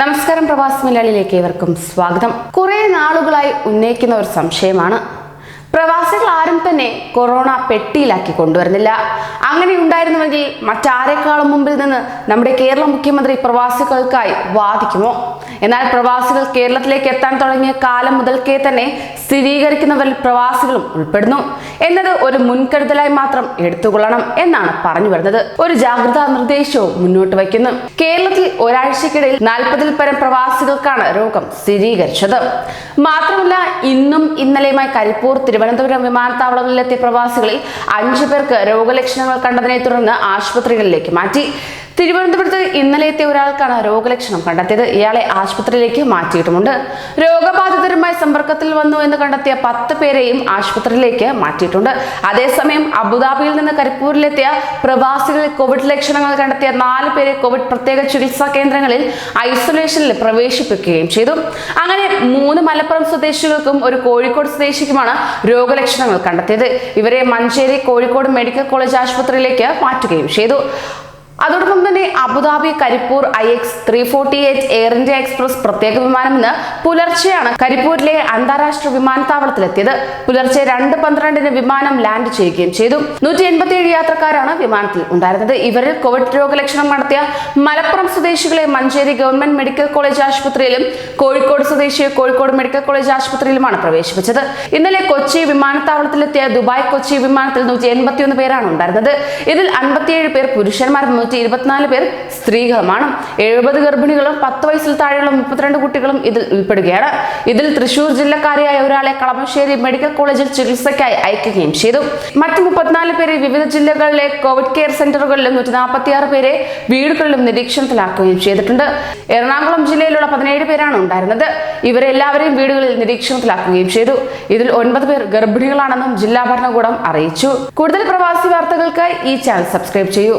നമസ്കാരം പ്രവാസി മലയാളിയിലേക്ക് ഏവർക്കും സ്വാഗതം. കുറെ നാളുകളായി ഉന്നയിക്കുന്ന ഒരു സംശയമാണ്. പ്രവാസികൾ ആരും തന്നെ കൊറോണ പെട്ടിയിലാക്കി കൊണ്ടുവരുന്നില്ല. അങ്ങനെ ഉണ്ടായിരുന്നുവെങ്കിൽ മറ്റാരെക്കാളും മുമ്പിൽ നിന്ന് നമ്മുടെ കേരള മുഖ്യമന്ത്രി പ്രവാസികൾക്കായി വാദിക്കുമോ? എന്നാൽ പ്രവാസികൾ കേരളത്തിലേക്ക് എത്താൻ തുടങ്ങിയ കാലം മുതൽക്കേ തന്നെ സ്ഥിരീകരിക്കുന്നവരിൽ പ്രവാസികളും ഉൾപ്പെടുന്നു. എന്നത് ഒരു മുൻകരുതലായി മാത്രം എടുത്തുകൊള്ളണം എന്നാണ് പറഞ്ഞു വരുന്നത്. ഒരു ജാഗ്രതാ നിർദ്ദേശവും മുന്നോട്ട് വയ്ക്കുന്നു. കേരളത്തിൽ ഒരാഴ്ചക്കിടയിൽ നാൽപ്പതിൽ പരം പ്രവാസികൾക്കാണ് രോഗം സ്ഥിരീകരിച്ചത്. മാത്രമല്ല ഇന്നും ഇന്നലെയുമായി കരിപ്പൂർ തിരുവനന്തപുരം വിമാനത്താവളങ്ങളിലെത്തിയ പ്രവാസികളിൽ അഞ്ചു പേർക്ക് രോഗലക്ഷണങ്ങൾ കണ്ടതിനെ തുടർന്ന് ആശുപത്രികളിലേക്ക് മാറ്റി. തിരുവനന്തപുരത്ത് ഇന്നലെ എത്തിയ ഒരാൾക്കാണ് രോഗലക്ഷണം കണ്ടെത്തിയത്. ഇയാളെ ആശുപത്രിയിലേക്ക് മാറ്റിയിട്ടുമുണ്ട്. രോഗബാധിതരുമായി സമ്പർക്കത്തിൽ വന്നു എന്ന് കണ്ടെത്തിയ പത്ത് പേരെയും ആശുപത്രിയിലേക്ക് മാറ്റിയിട്ടുണ്ട്. അതേസമയം അബുദാബിയിൽ നിന്ന് കരിപ്പൂരിലെത്തിയ പ്രവാസികളിൽ കോവിഡ് ലക്ഷണങ്ങൾ കണ്ടെത്തിയ നാല് പേരെ കോവിഡ് പ്രത്യേക ചികിത്സാ കേന്ദ്രങ്ങളിൽ ഐസൊലേഷനിൽ പ്രവേശിപ്പിക്കുകയും ചെയ്തു. അങ്ങനെ മൂന്ന് മലപ്പുറം സ്വദേശികൾക്കും ഒരു കോഴിക്കോട് സ്വദേശിക്കുമാണ് രോഗലക്ഷണങ്ങൾ കണ്ടെത്തിയത്. ഇവരെ മഞ്ചേരി കോഴിക്കോട് മെഡിക്കൽ കോളേജ് ആശുപത്രിയിലേക്ക് മാറ്റുകയും ചെയ്തു. അതോടൊപ്പം തന്നെ Abu Dhabi Karipur I X three forty eight air India express പ്രത്യേക വിമാനം ഇന്ന് പുലർച്ചെയാണ് കരിപ്പൂരിലെ അന്താരാഷ്ട്ര വിമാനത്താവളത്തിലെത്തിയത്. പുലർച്ചെ രണ്ട് പന്ത്രണ്ടിന് വിമാനം ലാൻഡ് ചെയ്യുകയും ചെയ്തു. നൂറ്റി എൺപത്തിയേഴ് യാത്രക്കാരാണ് വിമാനത്തിൽ ഉണ്ടായിരുന്നത്. ഇവരിൽ കോവിഡ് രോഗലക്ഷണം നടത്തിയ മലപ്പുറം സ്വദേശികളെ മഞ്ചേരി ഗവൺമെന്റ് മെഡിക്കൽ കോളേജ് ആശുപത്രിയിലും കോഴിക്കോട് സ്വദേശിയെ കോഴിക്കോട് മെഡിക്കൽ കോളേജ് ആശുപത്രിയിലുമാണ് പ്രവേശിപ്പിച്ചത്. ഇന്നലെ കൊച്ചി വിമാനത്താവളത്തിലെത്തിയ ദുബായ് കൊച്ചി വിമാനത്തിൽ നൂറ്റി എൺപത്തിയൊന്ന് പേരാണ് ഉണ്ടായിരുന്നത്. ഇതിൽ അൻപത്തിയേഴ് പേർ പുരുഷന്മാരും നൂറ്റി ഇരുപത്തിനാല് പേർ സ്ത്രീകളുമാണ്. എഴുപത് ഗർഭിണികളും പത്ത് വയസ്സിൽ താഴെയുള്ള മുപ്പത്തിരണ്ട് കുട്ടികളും ഇതിൽ ഉൾപ്പെടുകയാണ്. ഇതിൽ തൃശൂർ ജില്ലക്കാരിയായ ഒരാളെ കളമശ്ശേരി മെഡിക്കൽ കോളേജിൽ ചികിത്സയ്ക്കായി അയക്കുകയും ചെയ്തു. മറ്റ് മുപ്പത്തിനാല് പേരെ വിവിധ ജില്ലകളിലെ കോവിഡ് കെയർ സെന്ററുകളിലും നൂറ്റി നാൽപ്പത്തി ആറ് പേരെ വീടുകളിലും നിരീക്ഷണത്തിലാക്കുകയും ചെയ്തിട്ടുണ്ട്. എറണാകുളം ജില്ലയിലുള്ള പതിനേഴ് പേരാണ് ഉണ്ടായിരുന്നത്. ഇവരെല്ലാവരെയും വീടുകളിൽ നിരീക്ഷണത്തിലാക്കുകയും ചെയ്തു. ഇതിൽ ഒൻപത് പേർ ഗർഭിണികളാണെന്നും ജില്ലാ ഭരണകൂടം അറിയിച്ചു. കൂടുതൽ പ്രവാസി വാർത്തകൾക്കായി ഈ ചാനൽ സബ്സ്ക്രൈബ് ചെയ്യൂ.